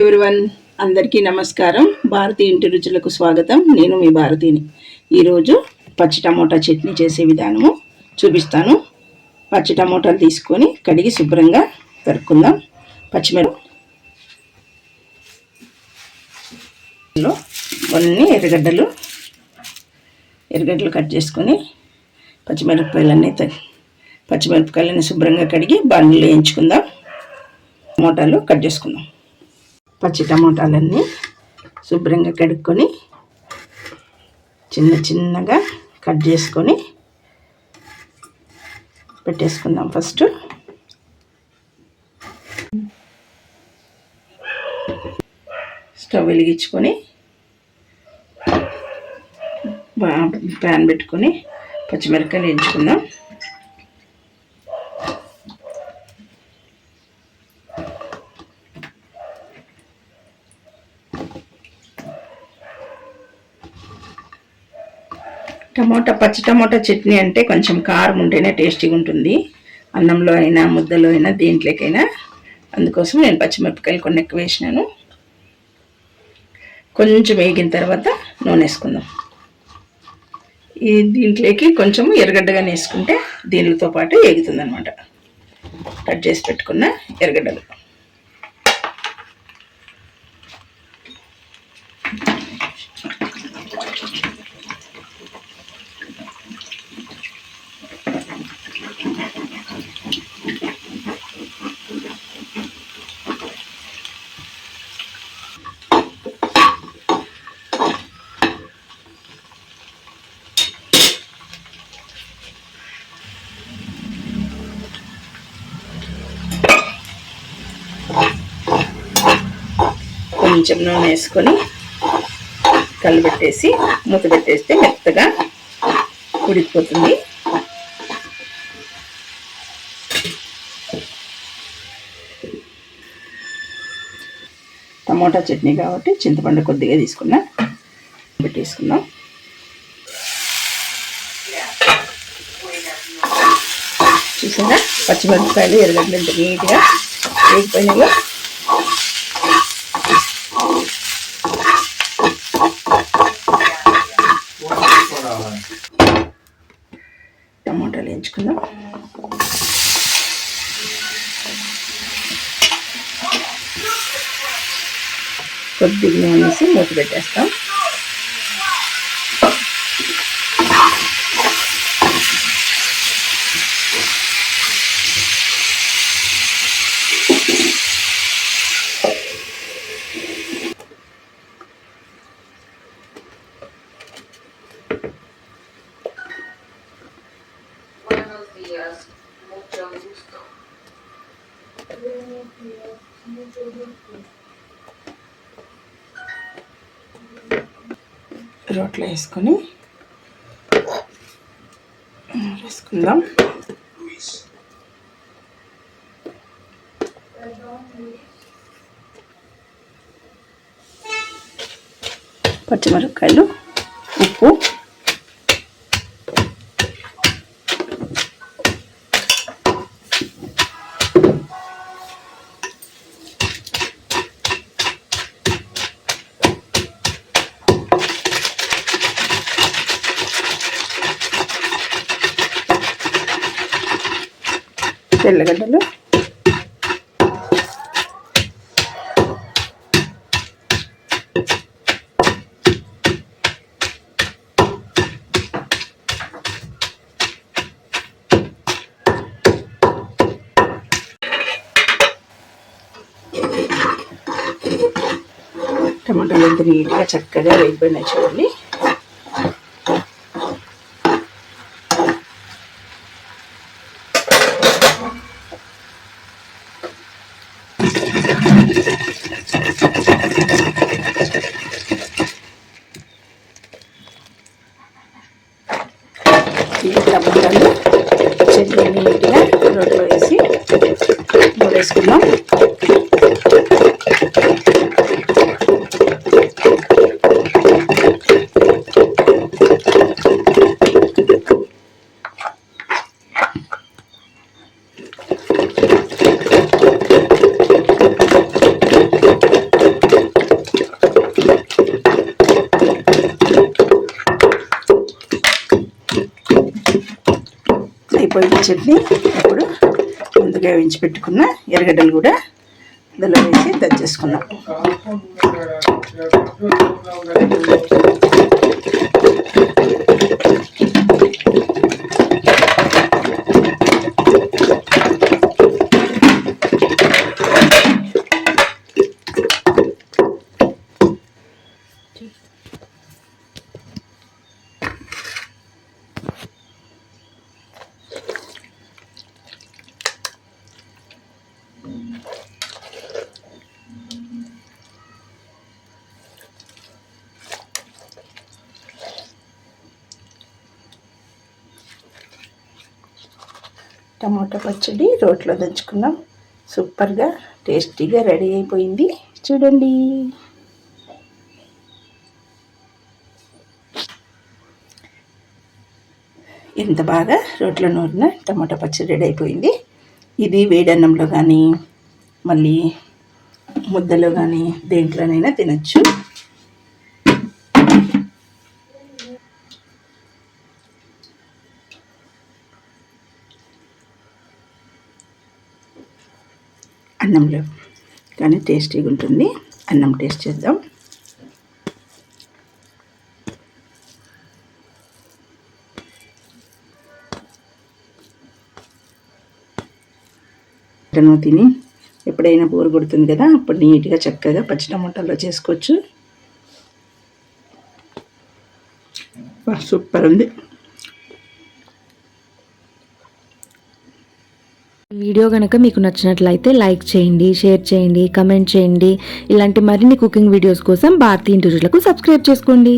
Everyone అందరికీ నమస్కారం. భారతి ఇంటి రుచులకు స్వాగతం. నేను మీ భారతిని. ఈరోజు పచ్చి టమోటా చట్నీ చేసే విధానము చూపిస్తాను. పచ్చి టమోటాలు తీసుకొని కడిగి శుభ్రంగా తరుక్కుందాం పచ్చిమిరప కొన్ని ఎర్రగడ్డలు ఎర్రగడ్డలు కట్ చేసుకొని పచ్చిమిరపకాయలన్నీ త- పచ్చిమిరపకాయలన్నీ శుభ్రంగా కడిగి బండ్లు వేయించుకుందాం. టమోటాలు కట్ చేసుకుందాం. పచ్చి టమోటాలన్నీ శుభ్రంగా కడుక్కొని చిన్న చిన్నగా కట్ చేసుకొని పెట్టేసుకుందాం ఫస్ట్. స్టవ్ వెలిగించుకొని ప్యాన్ పెట్టుకొని పచ్చిమిరపకాయలు వేయించుకుందాం. టమోటా పచ్చి టమోటా చట్నీ అంటే కొంచెం కారం ఉంటేనే టేస్టీగా ఉంటుంది. అన్నంలో అయినా ముద్దలో అయినా దేంట్లోకైనా. అందుకోసం నేను పచ్చిమిరపకాయలు కొన్ని ఎక్కువ వేసినాను. కొంచెం వేగిన తర్వాత నూనె వేసుకుందాం. ఈ దీంట్లోకి కొంచెం ఎర్రగడ్డగా వేసుకుంటే దీనితో పాటు ఎగుతుంది అనమాట కట్ చేసి పెట్టుకున్న ఎర్రగడ్డలు. కొంచెం నూనె వేసుకొని కలిపెట్టేసి మూత పెట్టేస్తే మెత్తగా ఉడికిపోతుంది. టమోటా చట్నీ కాబట్టి చింతపండు కొద్దిగా తీసుకున్నా పెట్టేసుకుందాం. చూసారా? పచ్చిమిరపకాయలు ఎర్రగడ్డలు నీట్గా వేగిపోయినాయో టమాటాలు వేయించుకుందాం కొద్దిగా నూనె వేసి మూత పెట్టేస్తాం Buenos días, mucho gusto. రోట్లో వేసుకొని వేసుకుందాం. పచ్చిమిరపకాయలు ఉప్పు. తెల్లగడ్డలు టమాటాలు ఎంత నీట్గా చక్కగా వేగిపోయినాయి చూడండి. ఈ టమాటాలు చట్నీ నీట్గా రోట్లో వేసి మూడేసుకుందాం చట్నీ ఇప్పుడు ముందుగా వేయించి పెట్టుకున్న ఎర్రగడ్డలు కూడా ఇందులో వేసి దంచేసుకున్నాం టమాటా పచ్చడి రోట్లో దంచుకున్నాం సూపర్గా టేస్టీగా రెడీ అయిపోయింది. చూడండి. ఎంత బాగా రోట్లో నూరిన టమాటా పచ్చడి రెడీ అయిపోయింది. ఇది వేడన్నంలో కానీ మళ్ళీ ముద్దలో కానీ దేంట్లోనైనా తినచ్చు. అన్నంలో కానీ టేస్టీగా ఉంటుంది. అన్నం టేస్ట్ చేద్దాం. టను తిని ఎప్పుడైనా బోరు కొడుతుంది కదా అప్పుడు నీట్గా చక్కగా పచ్చి టమాటాలో చేసుకోవచ్చు. సూపర్ ఉంది. వీడియో కనుక మీకు నచ్చినట్లయితే లైక్ చేయండి షేర్ చేయండి కమెంట్ చేయండి. ఇలాంటి మరిన్ని కుకింగ్ వీడియోస్ కోసం భారతీయ ఇంటి సబ్స్క్రైబ్ చేసుకోండి.